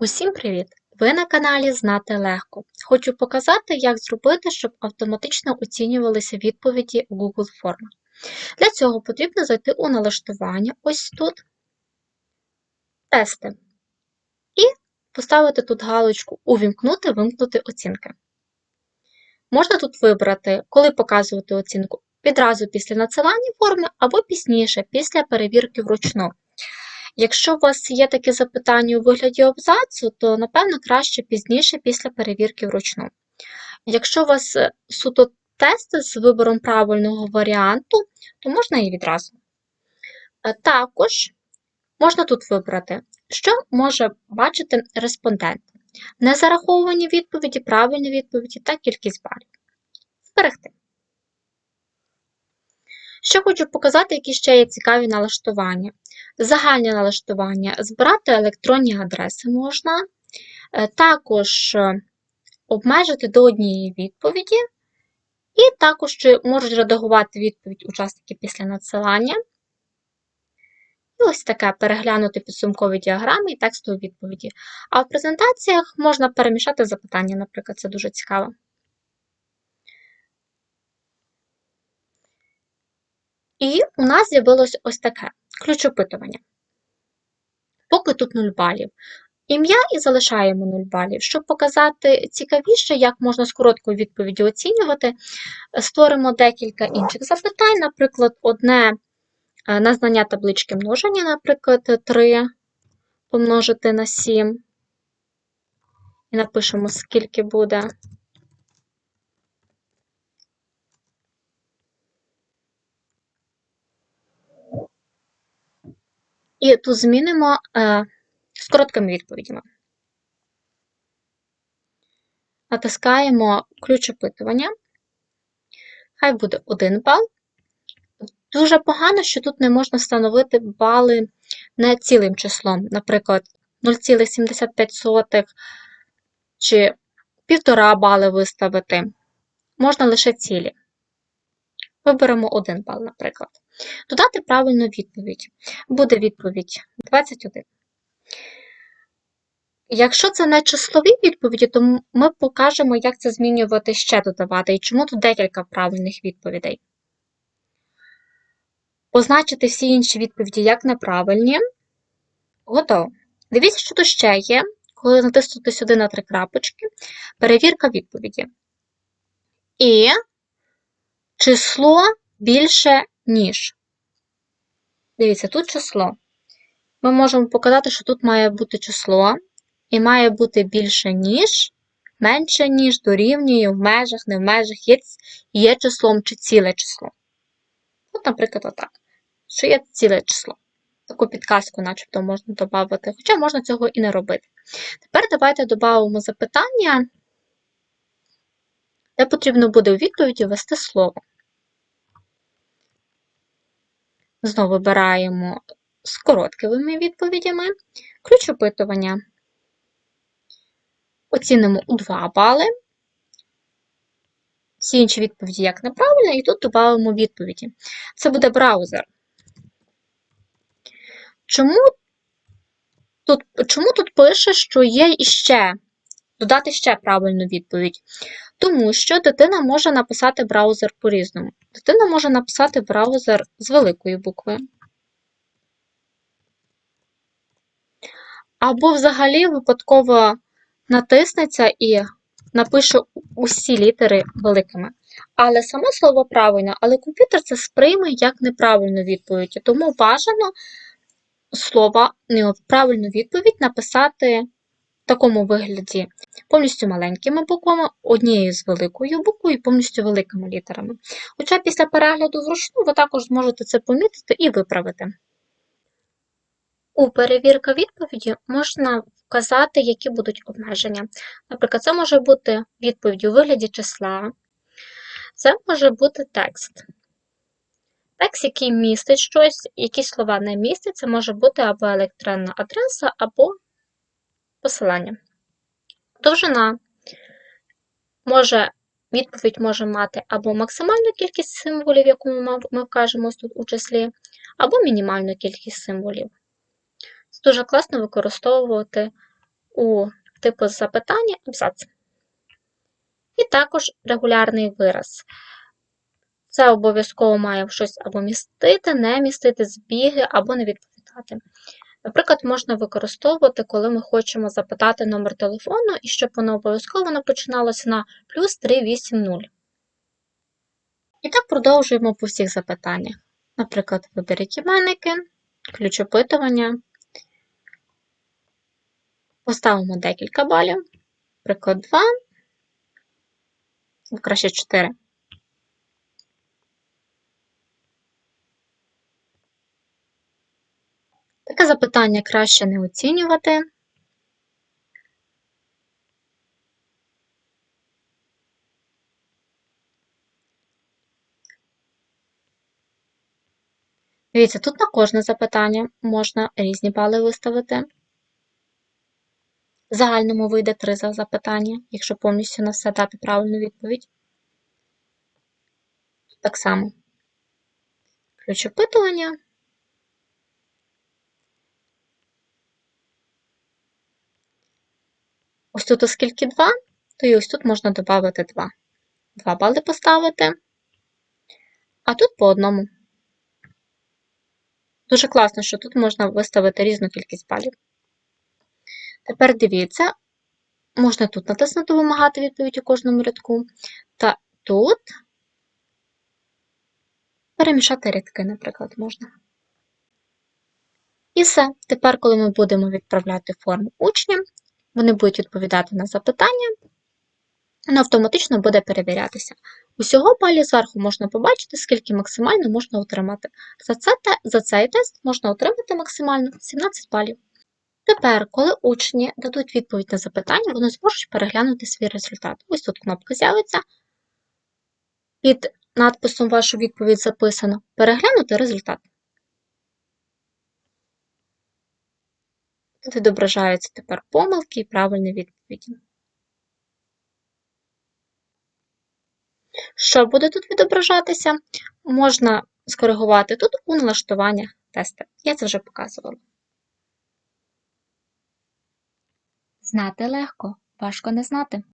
Усім привіт! Ви на каналі Знати Легко. Хочу показати, як зробити, щоб автоматично оцінювалися відповіді Google формах. Для цього потрібно зайти у налаштування ось тут, тести, і поставити тут галочку Увімкнути, вимкнути оцінки. Можна тут вибрати, коли показувати оцінку відразу після надсилання форми або пізніше, після перевірки вручну. Якщо у вас є таке запитання у вигляді абзацу, то, напевно, краще пізніше після перевірки вручну. Якщо у вас е, суто тести з вибором правильного варіанту, то можна і відразу. Е, Також можна тут вибрати, що може бачити респондент. Незараховані відповіді, правильні відповіді та кількість балів. Зберегти. Ще хочу показати, які ще є цікаві налаштування. Загальне налаштування. Збирати електронні адреси можна, е, також е, обмежити до однієї відповіді, і також можуть редагувати відповідь учасники після надсилання. І ось таке переглянути підсумкові діаграми і текстові відповіді. А в презентаціях можна перемішати запитання, наприклад, це дуже цікаво. І у нас з'явилось ось таке ключопитування. Поки тут 0 балів. Ім'я і залишаємо 0 балів. Щоб показати цікавіше, як можна з короткою відповіді оцінювати, створимо декілька інших запитань. Наприклад, одне е, на знання таблички множення, наприклад, 3 помножити на 7. І напишемо, скільки буде. І тут змінимо е, з короткими відповідями. Натискаємо ключ опитування. Хай буде 1 бал. Дуже погано, що тут не можна встановити бали не цілим числом, наприклад, 0,75 чи 1,5 бали виставити. Можна лише цілі. Виберемо 1 бал, наприклад. Додати правильну відповідь. Буде відповідь 21. Якщо це не числові відповіді, то ми покажемо, як це змінювати ще додавати і чому тут декілька правильних відповідей. Позначити всі інші відповіді як неправильні. Готово. Дивіться, що тут ще є. Коли натиснути сюди на три крапочки, перевірка відповіді. І число більше, ніж. Дивіться, тут число. Ми можемо показати, що тут має бути число, і має бути більше, ніж, менше, ніж, дорівнює, в межах, не в межах, є, є числом чи ціле число. От, наприклад, отак. Що є ціле число. Таку підказку, начебто, можна додати, хоча можна цього і не робити. Тепер давайте додамо запитання, де потрібно буде у відповіді ввести слово. Знову вибираємо з короткими відповідями. Ключ опитування. Оцінимо у 2 бали. Всі інші відповіді як неправильно, і тут додаємо відповіді. Це буде браузер. Чому тут чому тут пише, що є іще, додати ще правильну відповідь? Тому що дитина може написати браузер по-різному. Дитина може написати браузер з великої букви. Або взагалі випадково натиснеться і напише усі літери великими. Але саме слово правильно, але комп'ютер це сприйме як неправильну відповідь. Тому бажано слово, правильну відповідь написати в такому вигляді повністю маленькими буквами, однією з великою буквою і повністю великими літерами. Хоча після перегляду вручну ви також зможете це помітити і виправити. У перевірка відповіді можна вказати, які будуть обмеження. Наприклад, це може бути відповідь у вигляді числа, це може бути текст. Текст, який містить щось, які слова не містять, це може бути або електронна адреса, або посилання. Довжина може, відповідь може мати або максимальну кількість символів, яку ми вкажемо тут у числі, або мінімальну кількість символів. Це дуже класно використовувати у типу запитання абзац. І також регулярний вираз. Це обов'язково має щось або містити, не містити збіги або не відповідати. Наприклад, можна використовувати, коли ми хочемо запитати номер телефону, і щоб воно обов'язково починалося на плюс 380. І так продовжуємо по всіх запитаннях. Наприклад, виберіть іменники, ключ опитування. Поставимо декілька балів. Приклад 2, краще 4. Таке запитання краще не оцінювати. Дивіться, тут на кожне запитання можна різні бали виставити. В загальному вийде 3 за запитання, якщо повністю на все дати правильну відповідь. Так само. Ключ опитування. Ось тут, оскільки 2, то і ось тут можна додати 2. 2 бали поставити, а тут по одному. Дуже класно, що тут можна виставити різну кількість балів. Тепер дивіться, можна тут натиснути Вимагати відповідь у кожному рядку, та тут перемішати рядки, наприклад, можна. І все. Тепер, коли ми будемо відправляти форму учням, вони будуть відповідати на запитання, воно автоматично буде перевірятися. Усього балів зверху можна побачити, скільки максимально можна отримати. За, це, за цей тест можна отримати максимально 17 балів. Тепер, коли учні дадуть відповідь на запитання, вони зможуть переглянути свій результат. Ось тут кнопка з'явиться. Під надписом Вашу відповідь записано Переглянути результат. Відображаються тепер помилки і правильні відповіді. Що буде тут відображатися? Можна скоригувати тут у налаштуваннях теста. Я це вже показувала. Знати легко, важко не знати.